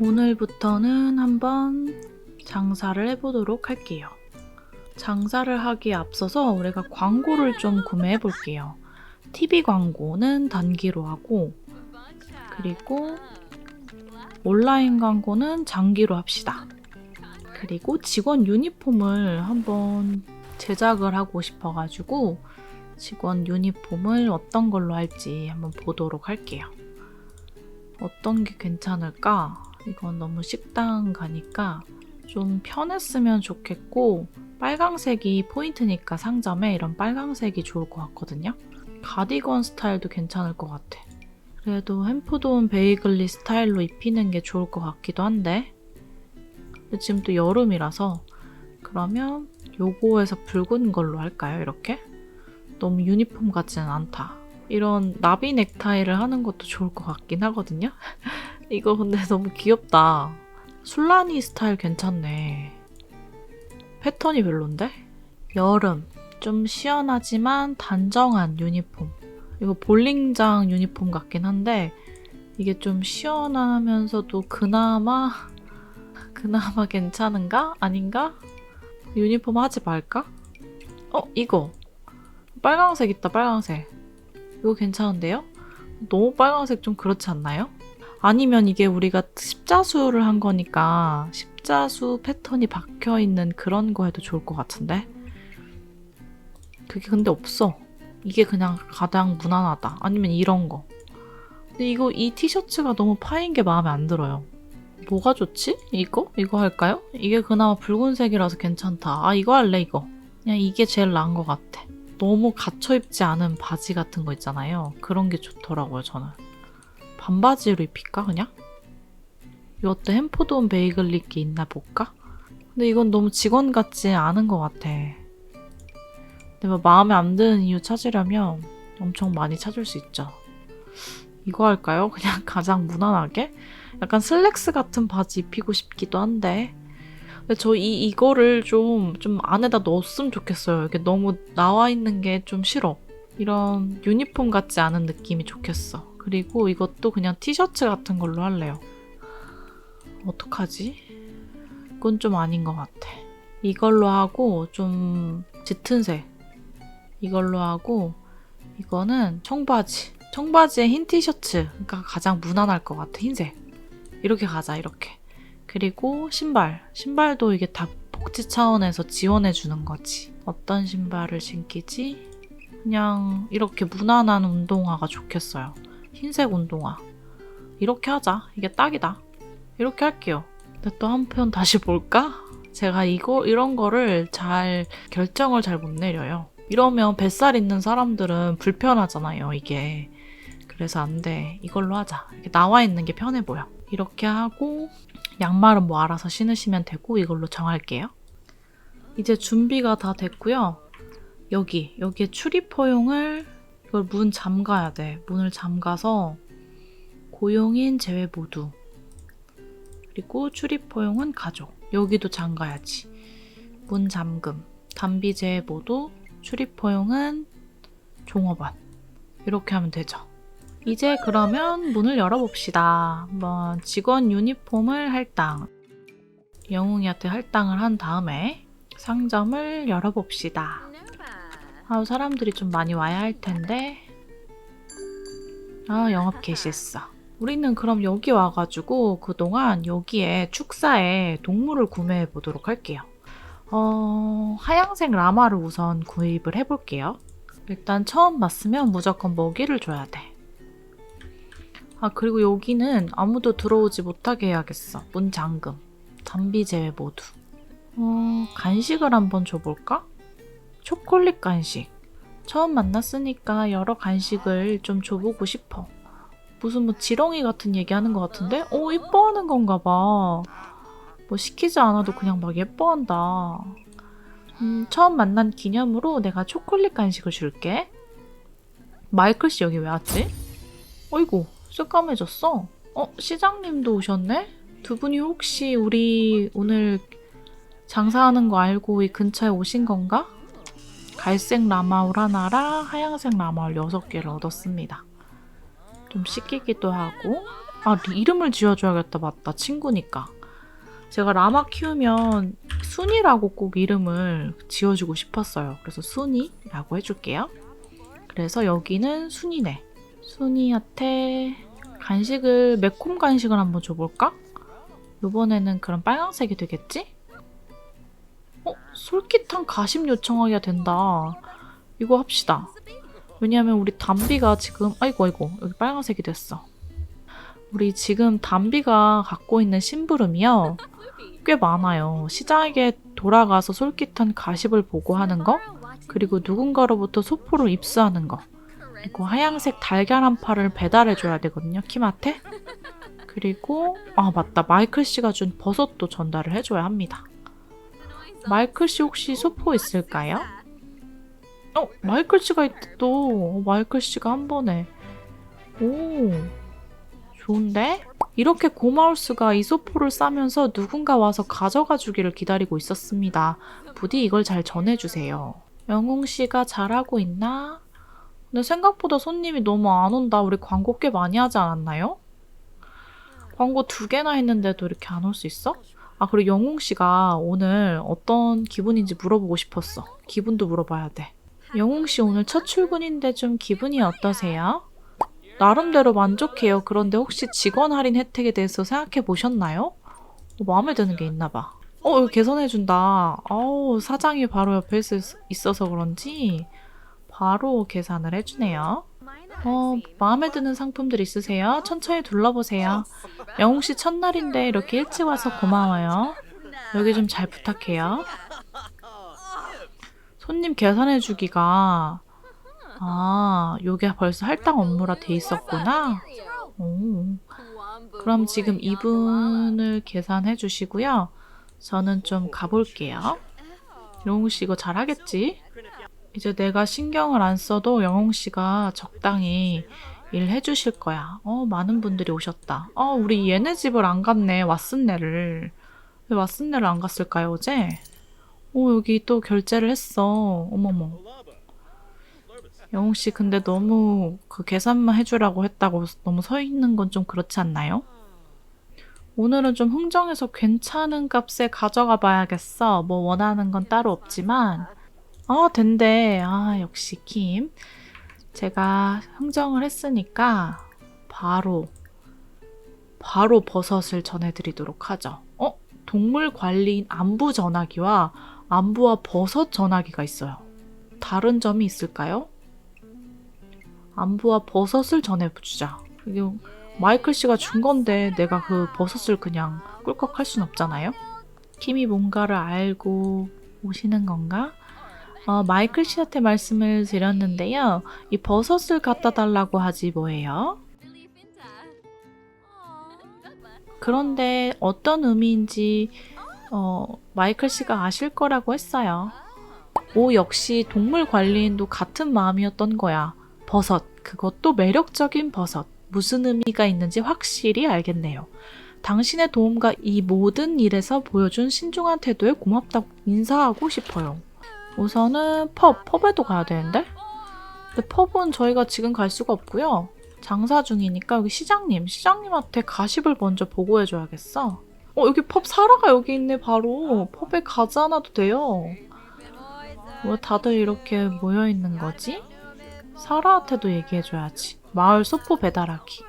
오늘부터는 한번 장사를 해보도록 할게요. 장사를 하기에 앞서서 우리가 광고를 좀 구매해 볼게요. TV 광고는 단기로 하고, 그리고 온라인 광고는 장기로 합시다. 그리고 직원 유니폼을 한번 제작을 하고 싶어가지고 직원 유니폼을 어떤 걸로 할지 한번 보도록 할게요. 어떤 게 괜찮을까? 이건 너무 식당 가니까 좀 편했으면 좋겠고 빨강색이 포인트니까 상점에 이런 빨강색이 좋을 것 같거든요. 가디건 스타일도 괜찮을 것 같아. 그래도 햄프돈 베이글리 스타일로 입히는 게 좋을 것 같기도 한데 지금 또 여름이라서 그러면 요거에서 붉은 걸로 할까요? 이렇게? 너무 유니폼 같지는 않다. 이런 나비 넥타이를 하는 것도 좋을 것 같긴 하거든요. 이거 근데 너무 귀엽다. 술라니 스타일 괜찮네. 패턴이 별론데? 여름. 좀 시원하지만 단정한 유니폼. 이거 볼링장 유니폼 같긴 한데, 이게 좀 시원하면서도 그나마, 그나마 괜찮은가? 아닌가? 유니폼 하지 말까? 어, 이거. 빨강색 있다, 빨강색. 이거 괜찮은데요? 너무 빨강색 좀 그렇지 않나요? 아니면 이게 우리가 십자수를 한 거니까 십자수 패턴이 박혀 있는 그런 거 해도 좋을 것 같은데? 그게 근데 없어. 이게 그냥 가장 무난하다. 아니면 이런 거. 근데 이거 이 티셔츠가 너무 파인 게 마음에 안 들어요. 뭐가 좋지? 이거? 이거 할까요? 이게 그나마 붉은색이라서 괜찮다. 아 이거 할래 이거. 그냥 이게 제일 나은 것 같아. 너무 갇혀 입지 않은 바지 같은 거 있잖아요. 그런 게 좋더라고요 저는. 반바지로 입힐까 그냥? 이것도 햄포돈 베이글 리기 있나 볼까? 근데 이건 너무 직원 같지 않은 것 같아. 내가 마음에 안 드는 이유 찾으려면 엄청 많이 찾을 수 있죠. 이거 할까요? 그냥 가장 무난하게? 약간 슬랙스 같은 바지 입히고 싶기도 한데. 근데 저 이, 이거를 좀, 좀 안에다 넣었으면 좋겠어요. 이게 너무 나와 있는 게 좀 싫어. 이런 유니폼 같지 않은 느낌이 좋겠어. 그리고 이것도 그냥 티셔츠 같은 걸로 할래요. 어떡하지? 이건 좀 아닌 것 같아. 이걸로 하고 좀 짙은 색. 이걸로 하고 이거는 청바지. 청바지에 흰 티셔츠가 가장 무난할 것 같아. 흰색. 이렇게 가자, 이렇게. 그리고 신발. 신발도 이게 다 복지 차원에서 지원해 주는 거지. 어떤 신발을 신기지? 그냥 이렇게 무난한 운동화가 좋겠어요. 흰색 운동화. 이렇게 하자. 이게 딱이다. 이렇게 할게요. 근데 또 한편 다시 볼까? 제가 이거 이런 거를 잘 결정을 잘 못 내려요. 이러면 뱃살 있는 사람들은 불편하잖아요, 이게. 그래서 안 돼. 이걸로 하자. 이렇게 나와 있는 게 편해 보여. 이렇게 하고 양말은 뭐 알아서 신으시면 되고 이걸로 정할게요. 이제 준비가 다 됐고요. 여기 여기에 출입 허용을 이걸 문 잠가야 돼. 문을 잠가서 고용인 제외 모두 그리고 출입 허용은 가족 여기도 잠가야지. 문 잠금 담비 제외 모두 출입 허용은 종업원 이렇게 하면 되죠. 이제 그러면 문을 열어봅시다. 한번 직원 유니폼을 할당. 영웅이한테 할당을 한 다음에 상점을 열어봅시다. 아, 사람들이 좀 많이 와야 할 텐데. 아, 영업 개시했어. 우리는 그럼 여기 와가지고 그동안 여기에 축사에 동물을 구매해 보도록 할게요. 어, 하양색 라마를 우선 구입을 해볼게요. 일단 처음 봤으면 무조건 먹이를 줘야 돼. 아, 그리고 여기는 아무도 들어오지 못하게 해야겠어. 문 잠금. 담비 제외 모두. 어, 간식을 한번 줘볼까? 초콜릿 간식. 처음 만났으니까 여러 간식을 좀 줘보고 싶어. 무슨 뭐 지렁이 같은 얘기 하는 것 같은데? 어, 예뻐하는 건가 봐. 뭐 시키지 않아도 그냥 막 예뻐한다. 음, 처음 만난 기념으로 내가 초콜릿 간식을 줄게. 마이클 씨 여기 왜 왔지? 어이구, 새까매졌어. 어, 시장님도 오셨네? 두 분이 혹시 우리 오늘 장사하는 거 알고 이 근처에 오신 건가? 갈색 라마울 하나랑 하얀색 라마울 여섯 개를 얻었습니다. 좀 시키기도 하고 아, 이름을 지어줘야겠다. 맞다. 친구니까. 제가 라마 키우면 순이라고 꼭 이름을 지어주고 싶었어요. 그래서 순이라고 해줄게요. 그래서 여기는 순이네. 순이한테 간식을 매콤 간식을 한번 줘볼까? 이번에는 그럼 빨강색이 되겠지? 어? 솔깃한 가심 요청하기가 된다. 이거 합시다. 왜냐하면 우리 담비가 지금 아이고 아이고 여기 빨간색이 됐어. 우리 지금 담비가 갖고 있는 심부름이요. 꽤 많아요. 시장에 돌아가서 솔깃한 가십을 보고하는 거, 그리고 누군가로부터 소포를 입수하는 거, 그리고 하얀색 달걀 한 팔을 배달해줘야 되거든요. 킴한테. 그리고 아 맞다 마이클 씨가 준 버섯도 전달을 해줘야 합니다. 마이클 씨 혹시 소포 있을까요? 어 마이클 씨가 있다 또 어, 마이클 씨가 한 번에 오 좋은데? 이렇게 고마울 수가 이 소포를 싸면서 누군가 와서 가져가 주기를 기다리고 있었습니다. 부디 이걸 잘 전해주세요. 영웅 씨가 잘하고 있나? 근데 생각보다 손님이 너무 안 온다. 우리 광고 꽤 많이 하지 않았나요? 광고 두 개나 했는데도 이렇게 안 올 수 있어? 아, 그리고 영웅 씨가 오늘 어떤 기분인지 물어보고 싶었어. 기분도 물어봐야 돼. 영웅 씨 오늘 첫 출근인데 좀 기분이 어떠세요? 나름대로 만족해요. 그런데 혹시 직원 할인 혜택에 대해서 생각해 보셨나요? 어, 마음에 드는 게 있나 봐. 어, 이거 계산해준다. 아우, 사장이 바로 옆에 있- 있어서 그런지 바로 계산을 해주네요. 어, 마음에 드는 상품들 있으세요? 천천히 둘러보세요. 영웅 씨 첫날인데 이렇게 일찍 와서 고마워요. 여기 좀 잘 부탁해요. 손님 계산해 주기가 아, 요게 벌써 할당 업무라 돼 있었구나. 오, 그럼 지금 이분을 계산해 주시고요. 저는 좀 가볼게요. 영웅 씨 이거 잘하겠지? 이제 내가 신경을 안 써도 영웅 씨가 적당히 일 해 주실 거야. 어, 많은 분들이 오셨다. 어, 우리 얘네 집을 안 갔네. 왓슨네를. 왜 왓슨네를 안 갔을까요, 어제? 오, 여기 또 결제를 했어. 어머머. 영웅 씨, 근데 너무 그 계산만 해주라고 했다고 너무 서 있는 건 좀 그렇지 않나요? 오늘은 좀 흥정해서 괜찮은 값에 가져가 봐야겠어. 뭐 원하는 건 따로 없지만. 아, 된대. 아, 역시 킴. 제가 흥정을 했으니까 바로, 바로 버섯을 전해드리도록 하죠. 어? 동물 관리인 안부 전화기와 안부와 버섯 전화기가 있어요. 다른 점이 있을까요? 안부와 버섯을 전해주자. 이게 마이클 씨가 준 건데 내가 그 버섯을 그냥 꿀꺽 할 순 없잖아요. 킴이 뭔가를 알고 오시는 건가? 어, 마이클 씨한테 말씀을 드렸는데요. 이 버섯을 갖다 달라고 하지 뭐예요? 그런데 어떤 의미인지 어, 마이클 씨가 아실 거라고 했어요. 오 역시 동물 관리인도 같은 마음이었던 거야. 버섯, 그것도 매력적인 버섯. 무슨 의미가 있는지 확실히 알겠네요. 당신의 도움과 이 모든 일에서 보여준 신중한 태도에 고맙다고 인사하고 싶어요. 우선은 펍, 펍에도 가야 되는데? 근데 펍은 저희가 지금 갈 수가 없고요. 장사 중이니까 여기 시장님, 시장님한테 가십을 먼저 보고해줘야겠어. 어, 여기 펍 사라가 여기 있네, 바로. 펍에 가지 않아도 돼요. 왜 다들 이렇게 모여있는 거지? 사라한테도 얘기해줘야지. 마을 소포 배달하기.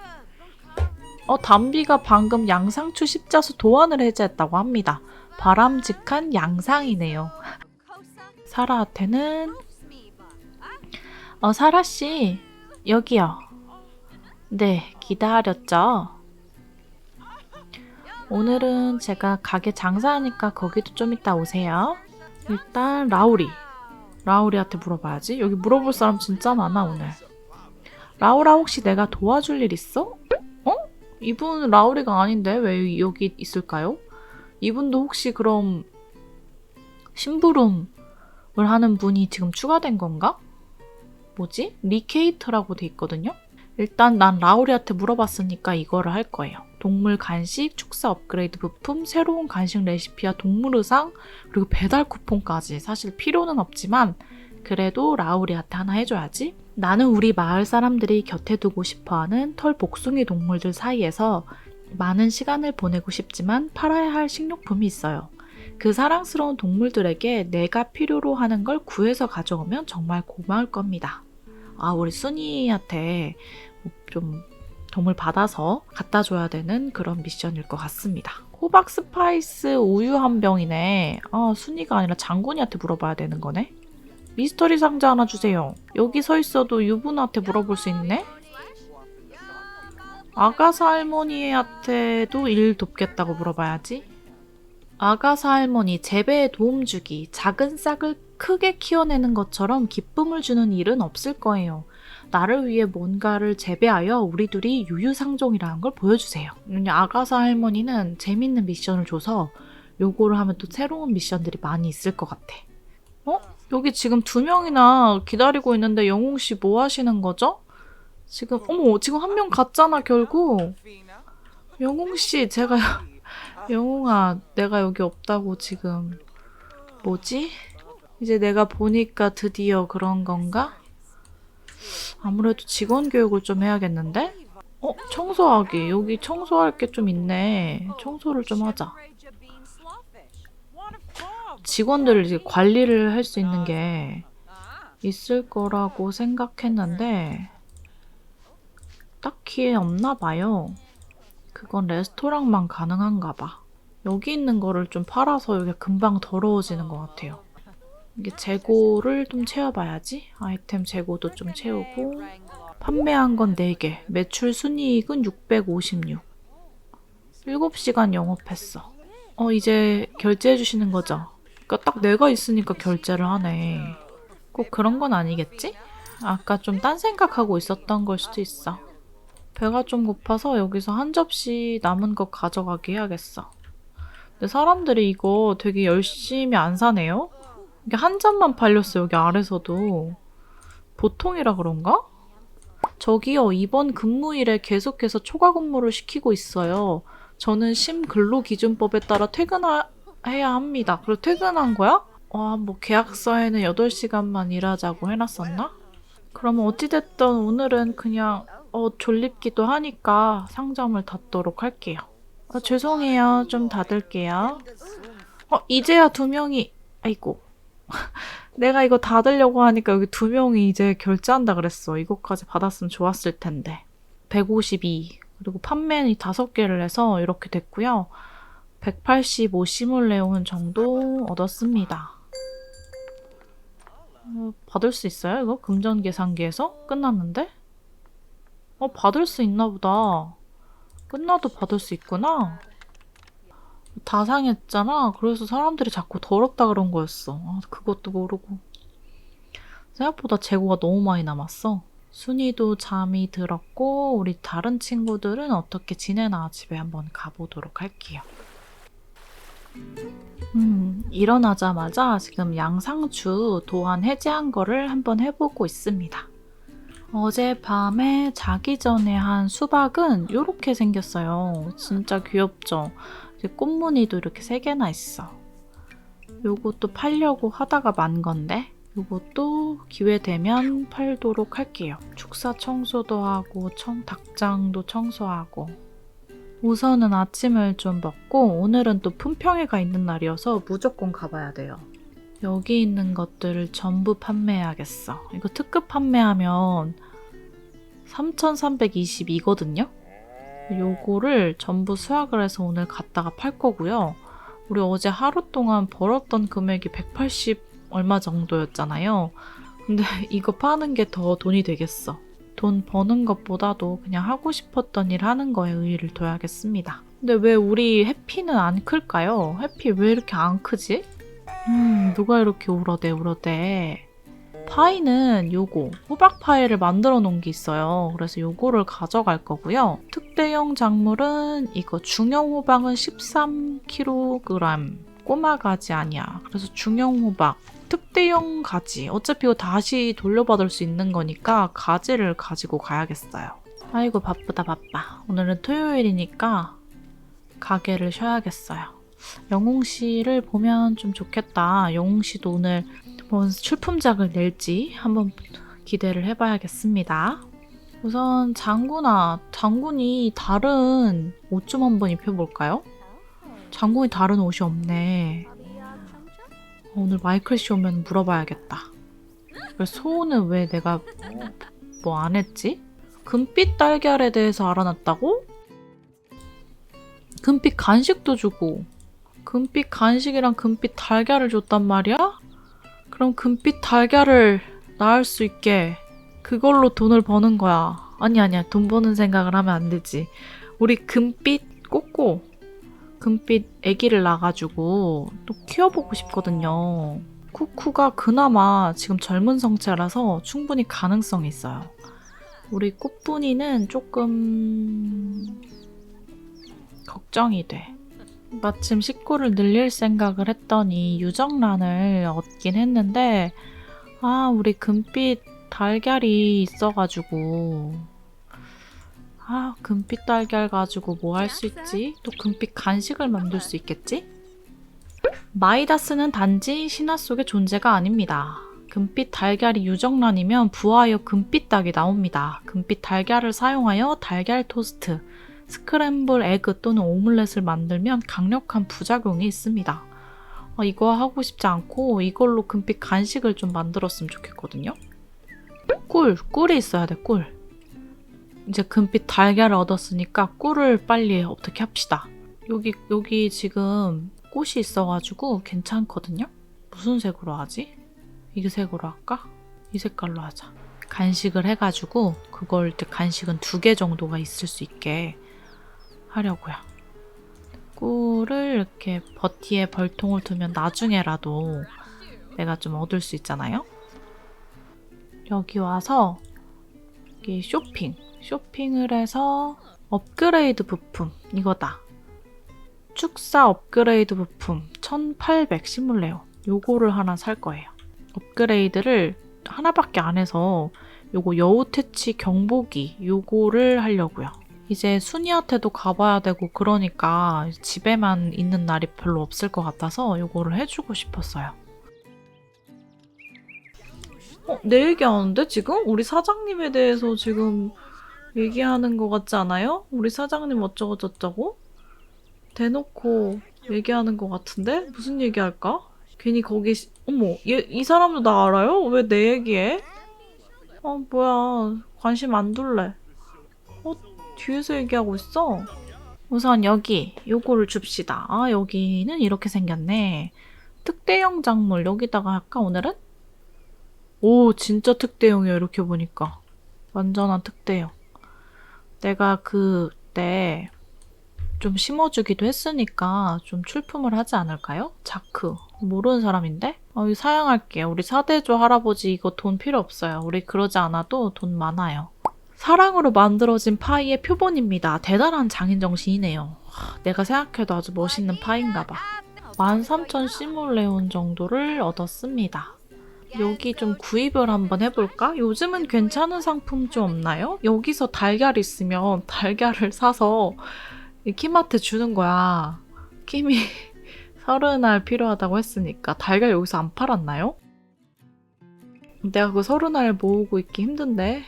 어, 담비가 방금 양상추 십자수 도안을 해제했다고 합니다. 바람직한 양상이네요. 사라한테는 어, 사라씨, 여기요. 네, 기다렸죠? 오늘은 제가 가게 장사하니까 거기도 좀 이따 오세요. 일단 라우리. 라우리한테 물어봐야지. 여기 물어볼 사람 진짜 많아, 오늘. 라우라 혹시 내가 도와줄 일 있어? 어? 이분 라우리가 아닌데 왜 여기 있을까요? 이분도 혹시 그럼 심부름 을 하는 분이 지금 추가된 건가? 뭐지? 리케이터라고 돼 있거든요? 일단 난 라우리한테 물어봤으니까 이거를 할 거예요. 동물 간식, 축사 업그레이드 부품, 새로운 간식 레시피와 동물 의상, 그리고 배달 쿠폰까지. 사실 필요는 없지만 그래도 라우리한테 하나 해줘야지. 나는 우리 마을 사람들이 곁에 두고 싶어하는 털 복숭이 동물들 사이에서 많은 시간을 보내고 싶지만 팔아야 할 식료품이 있어요. 그 사랑스러운 동물들에게 내가 필요로 하는 걸 구해서 가져오면 정말 고마울 겁니다. 아, 우리 순이한테 좀 동물 받아서 갖다 줘야 되는 그런 미션일 것 같습니다. 호박 스파이스 우유 한 병이네. 아, 순이가 아니라 장군이한테 물어봐야 되는 거네. 미스터리 상자 하나 주세요. 여기 서 있어도 유부나한테 물어볼 수 있네? 아가사 할머니한테도 일 돕겠다고 물어봐야지. 아가사 할머니 재배에 도움 주기, 작은 싹을 크게 키워내는 것처럼 기쁨을 주는 일은 없을 거예요. 나를 위해 뭔가를 재배하여 우리 둘이 유유상종이라는 걸 보여주세요. 음, 아가사 할머니는 재밌는 미션을 줘서 요거를 하면 또 새로운 미션들이 많이 있을 것 같아. 어? 여기 지금 두 명이나 기다리고 있는데 영웅 씨 뭐 하시는 거죠? 지금 어머 지금 한 명 갔잖아 결국. 영웅 씨 제가 영웅아 내가 여기 없다고 지금 뭐지? 이제 내가 보니까 드디어 그런 건가? 아무래도 직원 교육을 좀 해야겠는데? 어 청소하기 여기 청소할 게 좀 있네. 청소를 좀 하자. 직원들 이제 관리를 할 수 있는 게 있을 거라고 생각했는데 딱히 없나 봐요. 그건 레스토랑만 가능한가 봐. 여기 있는 거를 좀 팔아서 여기 금방 더러워지는 것 같아요. 이게 재고를 좀 채워봐야지. 아이템 재고도 좀 채우고 판매한 건 4개. 매출 순이익은 656. 7시간 영업했어. 어, 이제 결제해 주시는 거죠? 그러니까 딱 내가 있으니까 결제를 하네. 꼭 그런 건 아니겠지? 아까 좀 딴 생각하고 있었던 걸 수도 있어. 배가 좀 고파서 여기서 한 접시 남은 거 가져가게 해야겠어. 근데 사람들이 이거 되게 열심히 안 사네요? 이게 한 잔만 팔렸어, 여기 아래서도. 보통이라 그런가? 저기요, 이번 근무일에 계속해서 초과 근무를 시키고 있어요. 저는 심근로 기준법에 따라 퇴근해야 합니다. 그리고 퇴근한 거야? 와, 뭐 계약서에는 8시간만 일하자고 해놨었나? 그러면 어찌됐든 오늘은 그냥 어, 졸립기도 하니까 상점을 닫도록 할게요. 어, 죄송해요. 좀 닫을게요. 어, 이제야 두 명이, 아이고. 내가 이거 닫으려고 하니까 여기 두 명이 이제 결제한다 그랬어. 이것까지 받았으면 좋았을 텐데. 152. 그리고 판매는 다섯 개를 해서 이렇게 됐고요. 185 시뮬레온 정도 얻었습니다. 어, 받을 수 있어요? 이거 금전 계산기에서 끝났는데? 어, 받을 수 있나 보다. 끝나도 받을 수 있구나. 다 상했잖아. 그래서 사람들이 자꾸 더럽다 그런 거였어. 아, 그것도 모르고. 생각보다 재고가 너무 많이 남았어. 순이도 잠이 들었고, 우리 다른 친구들은 어떻게 지내나 집에 한번 가보도록 할게요. 음, 일어나자마자 지금 양상추 도안 해제한 거를 한번 해보고 있습니다. 어젯밤에 자기 전에 한 수박은 이렇게 생겼어요. 진짜 귀엽죠? 꽃무늬도 이렇게 세 개나 있어. 요것도 팔려고 하다가 만 건데 요것도 기회 되면 팔도록 할게요. 축사 청소도 하고 청, 닭장도 청소하고 우선은 아침을 좀 먹고 오늘은 또 품평회가 있는 날이어서 무조건 가봐야 돼요. 여기 있는 것들을 전부 판매해야겠어. 이거 특급 판매하면 3,322거든요? 요거를 전부 수확을 해서 오늘 갖다가 팔 거고요. 우리 어제 하루 동안 벌었던 금액이 180 얼마 정도였잖아요. 근데 이거 파는 게 더 돈이 되겠어. 돈 버는 것보다도 그냥 하고 싶었던 일 하는 거에 의의를 둬야겠습니다. 근데 왜 우리 해피는 안 클까요? 해피 왜 이렇게 안 크지? 음, 누가 이렇게 울어대, 울어대. 파이는 요거, 호박 파이를 만들어 놓은 게 있어요. 그래서 요거를 가져갈 거고요. 특대용 작물은 이거 중형 호박은 13kg. 꼬마 가지 아니야. 그래서 중형 호박, 특대용 가지. 어차피 이거 다시 돌려받을 수 있는 거니까 가지를 가지고 가야겠어요. 아이고 바쁘다 바빠. 오늘은 토요일이니까 가게를 쉬어야겠어요. 영웅 씨를 보면 좀 좋겠다. 영웅 씨도 오늘 뭐 출품작을 낼지 한번 기대를 해봐야겠습니다. 우선 장군아, 장군이 다른 옷 좀 한번 입혀볼까요? 장군이 다른 옷이 없네. 어, 오늘 마이클 씨 오면 물어봐야겠다. 왜 소는 왜 내가 뭐 안 했지? 금빛 달걀에 대해서 알아놨다고? 금빛 간식도 주고 금빛 간식이랑 금빛 달걀을 줬단 말이야? 그럼 금빛 달걀을 낳을 수 있게 그걸로 돈을 버는 거야. 아니 아니야. 돈 버는 생각을 하면 안 되지. 우리 금빛 꼬꼬 금빛 아기를 낳아가지고 또 키워보고 싶거든요. 쿠쿠가 그나마 지금 젊은 성체라서 충분히 가능성이 있어요. 우리 꽃분이는 조금 걱정이 돼. 마침 식구를 늘릴 생각을 했더니 유정란을 얻긴 했는데 아 우리 금빛 달걀이 있어가지고 아 금빛 달걀 가지고 뭐 할 수 있지? 또 금빛 간식을 만들 수 있겠지? 마이다스는 단지 신화 속의 존재가 아닙니다. 금빛 달걀이 유정란이면 부하여 금빛 닭이 나옵니다. 금빛 달걀을 사용하여 달걀 토스트, 스크램블 에그 또는 오믈렛을 만들면 강력한 부작용이 있습니다. 어, 이거 하고 싶지 않고 이걸로 금빛 간식을 좀 만들었으면 좋겠거든요. 꿀, 꿀이 있어야 돼, 꿀. 이제 금빛 달걀을 얻었으니까 꿀을 빨리 어떻게 합시다. 여기, 여기 지금 꽃이 있어가지고 괜찮거든요? 무슨 색으로 하지? 이 색으로 할까? 이 색깔로 하자. 간식을 해가지고 그걸 때 간식은 두 개 정도가 있을 수 있게 하려고요. 꿀을 이렇게 버티에 벌통을 두면 나중에라도 내가 좀 얻을 수 있잖아요. 여기 와서 여기 쇼핑, 쇼핑을 해서 업그레이드 부품 이거다. 축사 업그레이드 부품 1800 시뮬레오 요거를 하나 살 거예요. 업그레이드를 하나밖에 안 해서 요거 여우 퇴치 경보기 요거를 하려고요. 이제 순이한테도 가봐야 되고 그러니까 집에만 있는 날이 별로 없을 것 같아서 요거를 해주고 싶었어요. 어, 내 얘기하는데 지금? 우리 사장님에 대해서 지금 얘기하는 것 같지 않아요? 우리 사장님 어쩌고 저쩌고? 대놓고 얘기하는 것 같은데? 무슨 얘기할까? 괜히 거기, 시- 어머, 얘, 이 사람도 나 알아요? 왜 내 얘기해? 어, 뭐야. 관심 안 둘래. 어, 뒤에서 얘기하고 있어? 우선 여기, 요거를 줍시다. 아, 여기는 이렇게 생겼네. 특대형 작물, 여기다가 할까, 오늘은? 오, 진짜 특대형이야, 이렇게 보니까. 완전한 특대형. 내가 그때 좀 심어주기도 했으니까 좀 출품을 하지 않을까요? 자크. 모르는 사람인데? 어, 이거 사양할게요. 우리 사대조 할아버지 이거 돈 필요 없어요. 우리 그러지 않아도 돈 많아요. 사랑으로 만들어진 파이의 표본입니다. 대단한 장인정신이네요. 하, 내가 생각해도 아주 멋있는 파인가 봐. 13,000 시몰레온 정도를 얻었습니다. 여기 좀 구입을 한번 해볼까? 요즘은 괜찮은 상품 좀 없나요? 여기서 달걀 있으면 달걀을 사서 이 킴한테 주는 거야. 킴이 서른 알 필요하다고 했으니까 달걀 여기서 안 팔았나요? 내가 그 서른 알 모으고 있기 힘든데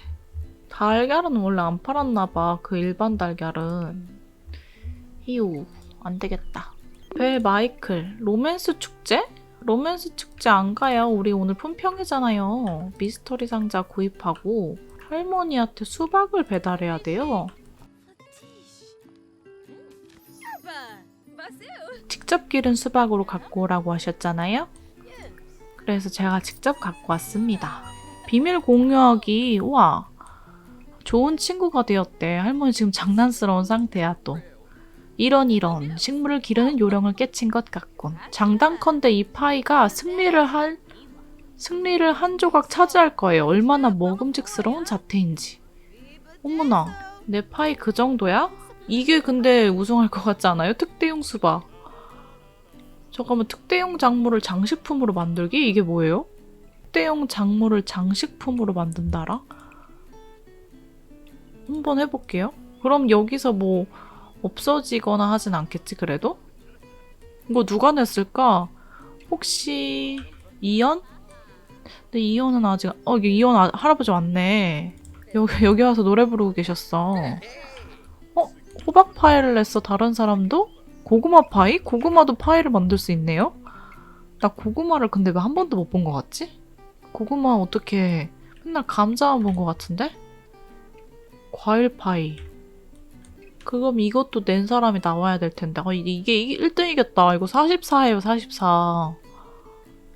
달걀은 원래 안 팔았나 봐. 그 일반 달걀은 히우 안 되겠다. 벨 마이클 로맨스 축제? 로맨스 축제 안 가요. 우리 오늘 품평이잖아요. 미스터리 상자 구입하고 할머니한테 수박을 배달해야 돼요. 직접 기른 수박으로 갖고 오라고 하셨잖아요. 그래서 제가 직접 갖고 왔습니다. 비밀 공유하기, 우와. 좋은 친구가 되었대. 할머니 지금 장난스러운 상태야, 또. 이런 이런 식물을 기르는 요령을 깨친 것 같군. 장단컨대 이 파이가 승리를 할 승리를 한 조각 차지할 거예요. 얼마나 먹음직스러운 자태인지. 어머나, 내 파이 그 정도야? 이게 근데 우승할 것 같지 않아요? 특대용 수박. 잠깐만, 특대용 작물을 장식품으로 만들기? 이게 뭐예요? 특대용 작물을 장식품으로 만든다라? 한번 해볼게요. 그럼 여기서 뭐 없어지거나 하진 않겠지, 그래도? 이거 누가 냈을까? 혹시 이연? 근데 이혼은 아직 어 이혼 아- 할아버지 왔네. 여기 여기 와서 노래 부르고 계셨어. 어 호박 파이를 냈어 다른 사람도? 고구마 파이? 고구마도 파이를 만들 수 있네요. 나 고구마를 근데 왜 한 번도 못 본 것 같지? 고구마 어떻게 맨날 감자만 본 것 같은데? 과일 파이. 그럼 이것도 낸 사람이 나와야 될 텐데. 아, 이게, 이게 1등이겠다. 이거 44예요, 44.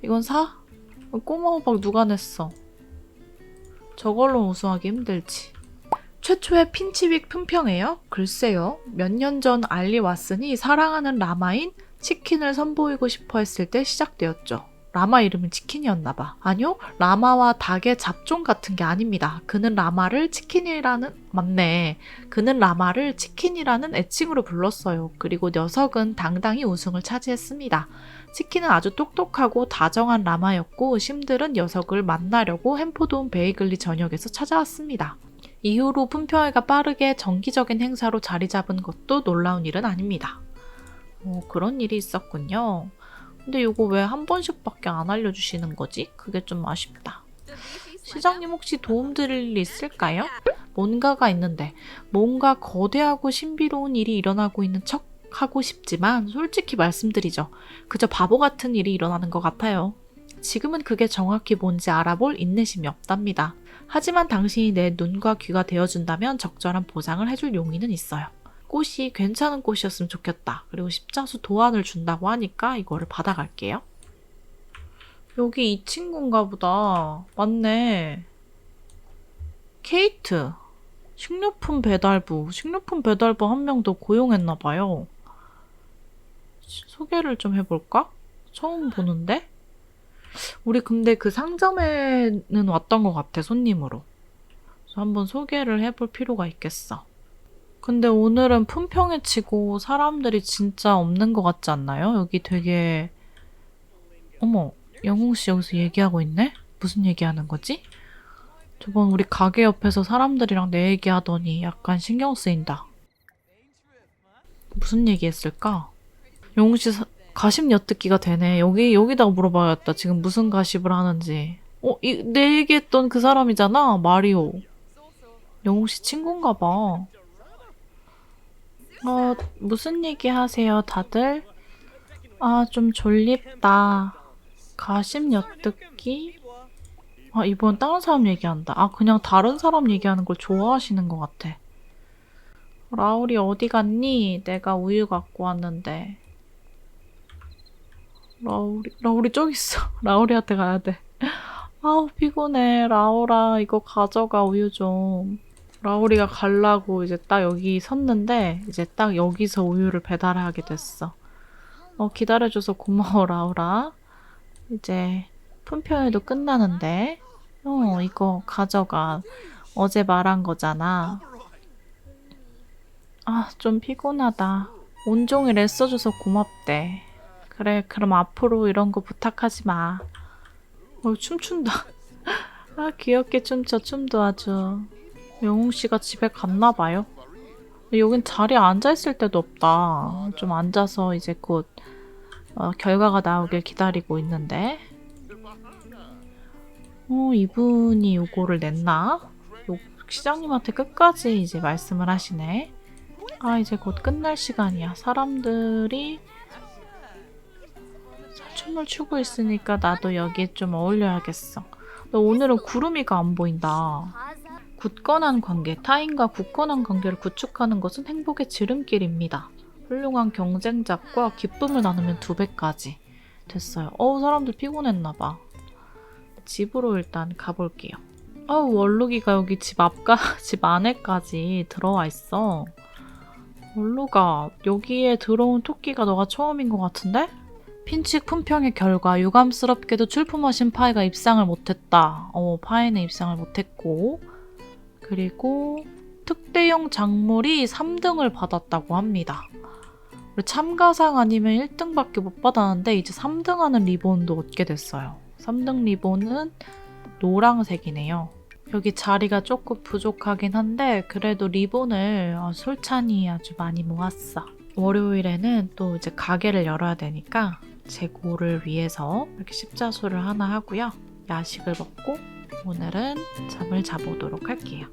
이건 4? 꼬마 호박 누가 냈어? 저걸로 우승하기 힘들지. 최초의 핀치빅 품평이에요? 글쎄요. 몇 년 전 알리 왓슨이 사랑하는 라마인 치킨을 선보이고 싶어 했을 때 시작되었죠. 라마 이름은 치킨이었나 봐. 아니요, 라마와 닭의 잡종 같은 게 아닙니다. 그는 라마를 치킨이라는, 맞네. 그는 라마를 치킨이라는 애칭으로 불렀어요. 그리고 녀석은 당당히 우승을 차지했습니다. 치킨은 아주 똑똑하고 다정한 라마였고, 심들은 녀석을 만나려고 햄포드온 베이글리 전역에서 찾아왔습니다. 이후로 품평회가 빠르게 정기적인 행사로 자리 잡은 것도 놀라운 일은 아닙니다. 어, 그런 일이 있었군요. 근데 이거 왜 한 번씩밖에 안 알려주시는 거지? 그게 좀 아쉽다. 시장님 혹시 도움 드릴 일 있을까요? 뭔가가 있는데 뭔가 거대하고 신비로운 일이 일어나고 있는 척 하고 싶지만 솔직히 말씀드리죠. 그저 바보 같은 일이 일어나는 것 같아요. 지금은 그게 정확히 뭔지 알아볼 인내심이 없답니다. 하지만 당신이 내 눈과 귀가 되어준다면 적절한 보상을 해줄 용의는 있어요. 꽃이 괜찮은 꽃이었으면 좋겠다. 그리고 십자수 도안을 준다고 하니까 이거를 받아갈게요. 여기 이 친구인가 보다. 맞네. 케이트. 식료품 배달부. 식료품 배달부 한 명 더 고용했나 봐요. 시- 소개를 좀 해볼까? 처음 보는데? 우리 근데 그 상점에는 왔던 것 같아, 손님으로. 그래서 한번 소개를 해볼 필요가 있겠어. 근데 오늘은 품평회 치고 사람들이 진짜 없는 것 같지 않나요? 여기 되게 어머 영웅 씨 여기서 얘기하고 있네? 무슨 얘기하는 거지? 저번 우리 가게 옆에서 사람들이랑 내 얘기하더니 약간 신경 쓰인다. 무슨 얘기했을까? 영웅 씨 사- 가십 엿듣기가 되네. 여기 여기다가 물어봐야겠다. 지금 무슨 가십을 하는지. 어, 이, 내 얘기했던 그 사람이잖아. 마리오. 영웅 씨 친구인가 봐. 어, 무슨 얘기 하세요, 다들? 아, 좀 졸립다. 가심 엿듣기? 아, 이번 다른 사람 얘기한다. 아, 그냥 다른 사람 얘기하는 걸 좋아하시는 것 같아. 라울이 어디 갔니? 내가 우유 갖고 왔는데. 라울이, 라울이 저기 있어. 라울이한테 가야 돼. 아우, 피곤해. 라울아, 이거 가져가, 우유 좀. 라우리가 갈라고 이제 딱 여기 섰는데 이제 딱 여기서 우유를 배달하게 됐어. 어, 기다려줘서 고마워, 라우라. 이제 품평회도 끝나는데. 어, 이거 가져가. 어제 말한 거잖아. 아, 좀 피곤하다. 온종일 애써줘서 고맙대. 그래, 그럼 앞으로 이런 거 부탁하지 마. 어, 춤춘다. 아, 귀엽게 춤춰, 춤도 아주. 영웅 씨가 집에 갔나 봐요. 여긴 자리에 앉아 있을 데도 없다. 좀 앉아서 이제 곧 어, 결과가 나오길 기다리고 있는데. 어, 이분이 요거를 냈나? 요, 시장님한테 끝까지 이제 말씀을 하시네. 아, 이제 곧 끝날 시간이야. 사람들이 춤을 추고 있으니까 나도 여기에 좀 어울려야겠어. 근데 오늘은 구름이가 안 보인다. 굳건한 관계, 타인과 굳건한 관계를 구축하는 것은 행복의 지름길입니다. 훌륭한 경쟁작과 기쁨을 나누면 두 배까지. 됐어요. 어우, 사람들 피곤했나봐. 집으로 일단 가볼게요. 어우, 월룩이가 여기 집 앞까, 집 안에까지 들어와 있어. 월룩아, 여기에 들어온 토끼가 너가 처음인 것 같은데? 핀치 품평의 결과 유감스럽게도 출품하신 파이가 입상을 못했다. 어, 파이는 입상을 못했고 그리고 특대용 작물이 3등을 받았다고 합니다. 참가상 아니면 1등밖에 못 받았는데 이제 3등 하는 리본도 얻게 됐어요. 3등 리본은 노랑색이네요. 여기 자리가 조금 부족하긴 한데 그래도 리본을 어, 솔찬히 아주 많이 모았어. 월요일에는 또 이제 가게를 열어야 되니까 재고를 위해서 이렇게 십자수를 하나 하고요. 야식을 먹고 오늘은 잠을 자보도록 할게요.